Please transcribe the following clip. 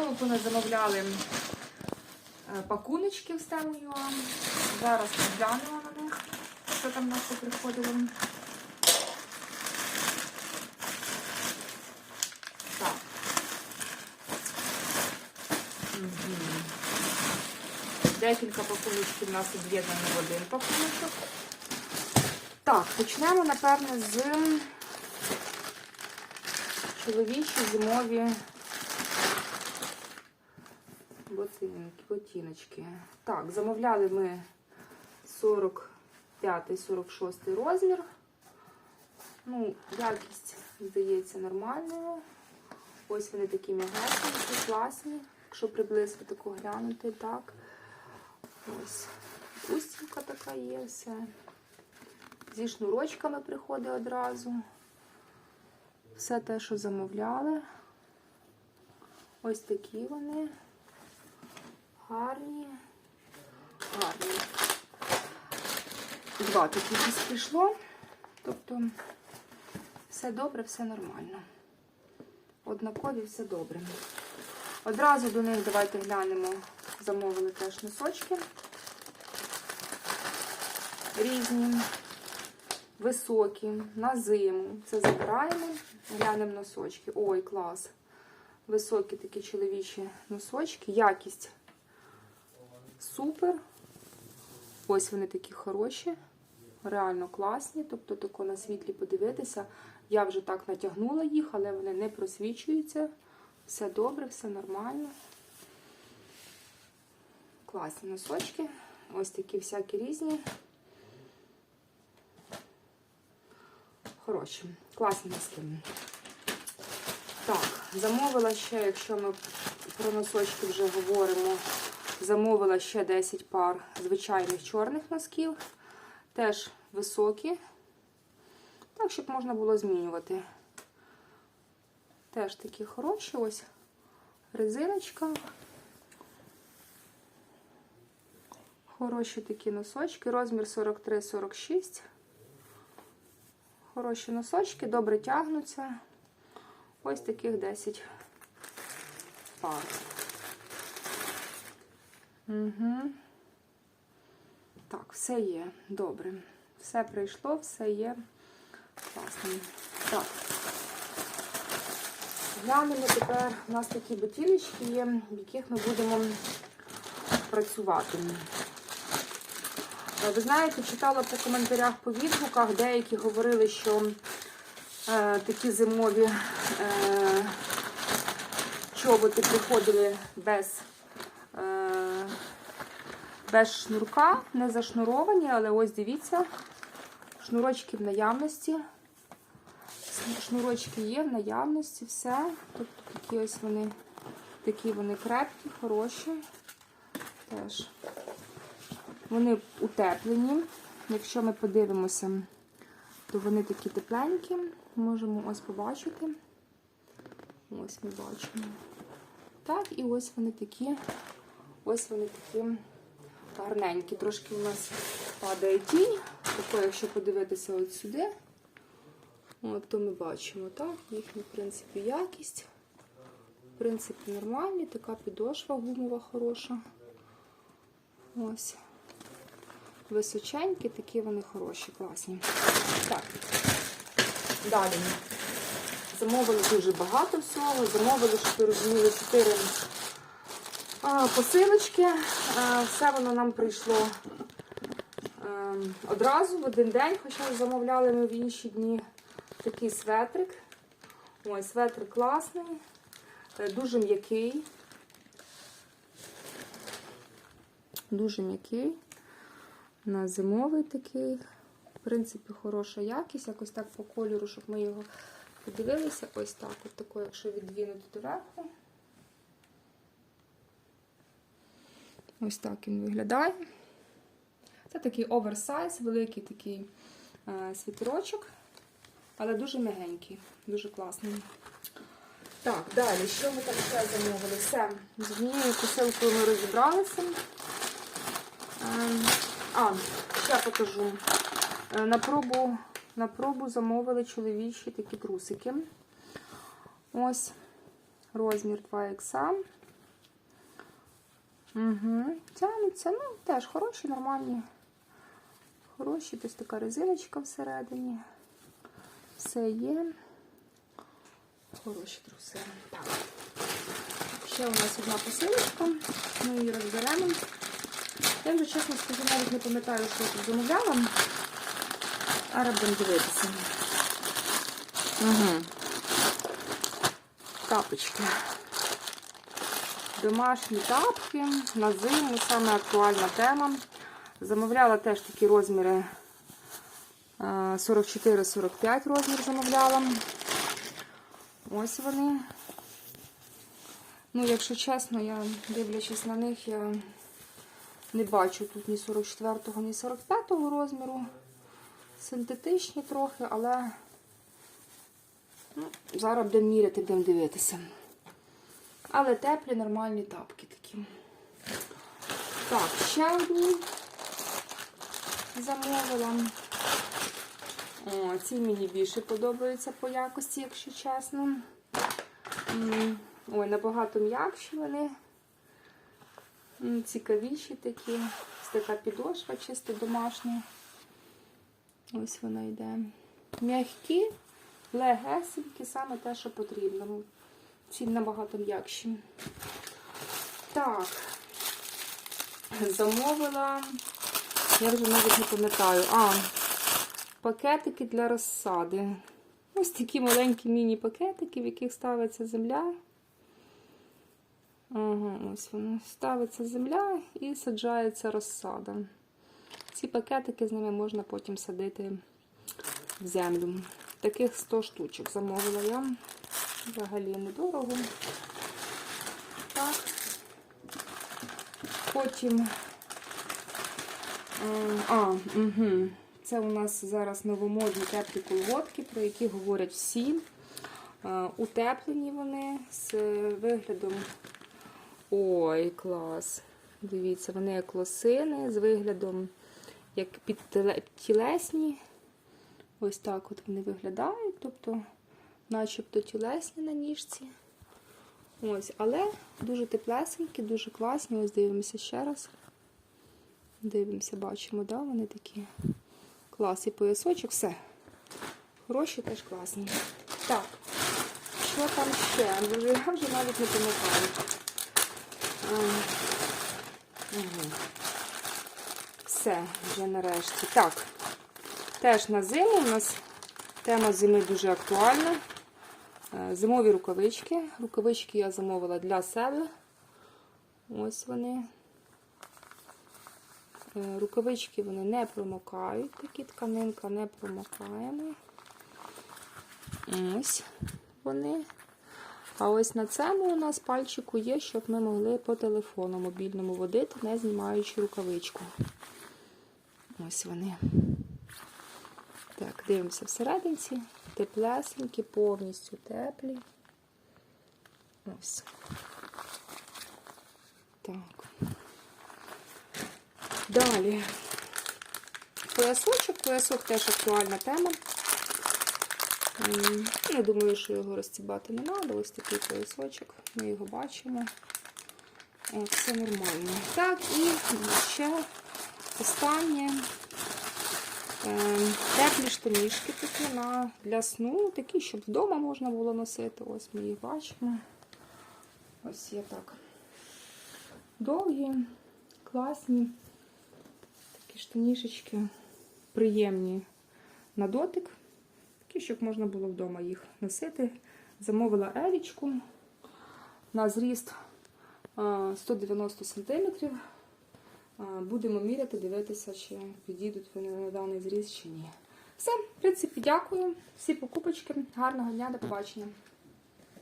цьому ми замовляли е, пакуночки в стему Зараз поглянемо на них, що там наше приходило. Так. Мгм. Декілька пакуночків у нас об'єднані в один пакуночок. Так, почнемо, напевно, з чоловічі зимові ботинки, ботиночки. Так, замовляли ми 45-46 розмір. Ну, якість, здається, нормальною. Ось вони такі м'ягесенькі, класні. Якщо приблизно таку глянути, так. Ось устілка така є, все. Зі шнурочками приходить одразу. Все те, що замовляли. Ось такі вони. Гарні. Гарні. Два такі прийшло. Тобто все добре, все нормально. Однакові, все добре. Одразу до них давайте глянемо. Замовили теж носочки. Різні, високі, на зиму. Це забираємо, глянемо носочки. Ой, клас! Високі такі чоловічі носочки. Якість супер. Ось вони такі хороші, реально класні. Тобто, тако на світлі подивитися. Я вже так натягнула їх, але вони не просвічуються. Все добре, все нормально. Класні носочки. Ось такі всякі різні. Хороші, класні носки. Так, замовила ще, якщо ми про носочки вже говоримо, замовила ще 10 пар звичайних чорних носків. Теж високі. Так, щоб можна було змінювати. Теж такі хороші, ось резиночка. Хороші такі носочки, розмір 43-46. Хороші носочки, добре тягнуться. Ось таких 10 пар. Угу. Так, все є. Добре. Все прийшло, все є. Класно. Так. Глянемо тепер, у нас такі ботиночки є, в яких ми будемо працювати. Е, Ви знаєте, читала по коментарях, по відгуках, деякі говорили, що е, такі зимові е, чоботи приходили без, без шнурка, не зашнуровані, але ось дивіться, шнурочки в наявності. Шнурочки є в наявності, все. Тобто такі ось вони, такі вони крепкі, хороші. Теж. Вони утеплені. Якщо ми подивимося, то вони такі тепленькі. Можемо ось побачити. Ось ми бачимо. Так, і ось вони такі, ось вони такі гарненькі. Трошки у нас падає тінь. Тако, якщо подивитися от сюди, от, то ми бачимо, так, їхню, в принципі, якість. В принципі, нормальні, така підошва гумова хороша. Ось височенькі, такі вони хороші, класні. Так, далі. Замовили дуже багато всього. Замовили, щоб ви розуміли, 4 а, посилочки. Все воно нам прийшло одразу в один день, хоча замовляли ми в інші дні такий светрик. Ой, светрик класний, е, дуже м'який. Дуже м'який на зимовий такий. В принципі, хороша якість. Якось так по кольору, щоб ми його подивилися. Ось так, от тако, якщо віддвинути доверху. Ось так він виглядає. Це такий оверсайз, великий такий е, світерочок, але дуже м'ягенький, дуже класний. Так, далі, що ми там ще замовили? Все, з однією посилкою ми розібралися. Ем, а, ще покажу. Е, На пробу, на пробу замовили чоловічі такі трусики. Ось розмір 2 х Угу. Тянуться, ну, теж хороші, нормальні. Хороші, ось така резиночка всередині. Все є. Хороші труси. Так. Ще у нас одна посилочка. Ми її розберемо. Я вже чесно скажу, навіть не пам'ятаю, що тут замовляла. А будемо дивитися. Угу. Тапочки. Домашні тапки на зиму, саме актуальна тема. Замовляла теж такі розміри 44-45 розмір замовляла. Ось вони. Ну, якщо чесно, я дивлячись на них, я не бачу тут ні 44-го, ні 45-го розміру. Синтетичні трохи, але ну, зараз будемо міряти, будемо дивитися. Але теплі, нормальні тапки такі. Так, ще одні замовила. О, ці мені більше подобаються по якості, якщо чесно. Ой, набагато м'якші вони. Цікавіші такі. Ось така підошва чисто домашня. Ось вона йде. М'які, легесенькі, саме те, що потрібно. Ці набагато м'якші. Так, замовила. Я вже навіть не пам'ятаю. А, пакетики для розсади. Ось такі маленькі міні-пакетики, в яких ставиться земля. Ага, ось воно. Ставиться земля і саджається розсада. Ці пакетики з ними можна потім садити в землю. Таких 100 штучок замовила я. Взагалі недорого. Так. Потім. е, А, угу. Це у нас зараз новомодні теплі колготки, про які говорять всі. Е, Утеплені вони з виглядом. Ой, клас! Дивіться, вони як лосини з виглядом як підтілесні. Ось так от вони виглядають, тобто, начебто тілесні на ніжці. Ось, але дуже теплесенькі, дуже класні. Ось дивимося ще раз. Дивимося, бачимо, да, вони такі. Клас і поясочок, все. Хороші теж класні. Так, що там ще? Я вже, я вже навіть не пам'ятаю. Угу. Все, вже нарешті. Так, теж на зиму у нас тема зими дуже актуальна. Е, Зимові рукавички. Рукавички я замовила для себе. Ось вони. Е, Рукавички вони не промокають, такі тканинка не промокаємо. Ось вони. А ось на цьому у нас пальчику є, щоб ми могли по телефону мобільному водити, не знімаючи рукавичку. Ось вони. Так, дивимося всерединці. Теплесенькі, повністю теплі. Ось. Так. Далі. Поясочок. Поясок теж актуальна тема. М, Я думаю, що його розцібати не треба. Ось такий поясочок. Ми його бачимо. Все нормально. Так, і ще останнє. Е, Теплі штанішки такі на, для сну, такі, щоб вдома можна було носити. Ось ми їх бачимо. Ось є так. Довгі, класні. Такі штанішечки приємні на дотик. Такі, щоб можна було вдома їх носити. Замовила елічку на зріст 190 см. Будемо міряти, дивитися, чи підійдуть вони на даний зріз чи ні. Все, в принципі, дякую. Всі покупочки. Гарного дня, до побачення.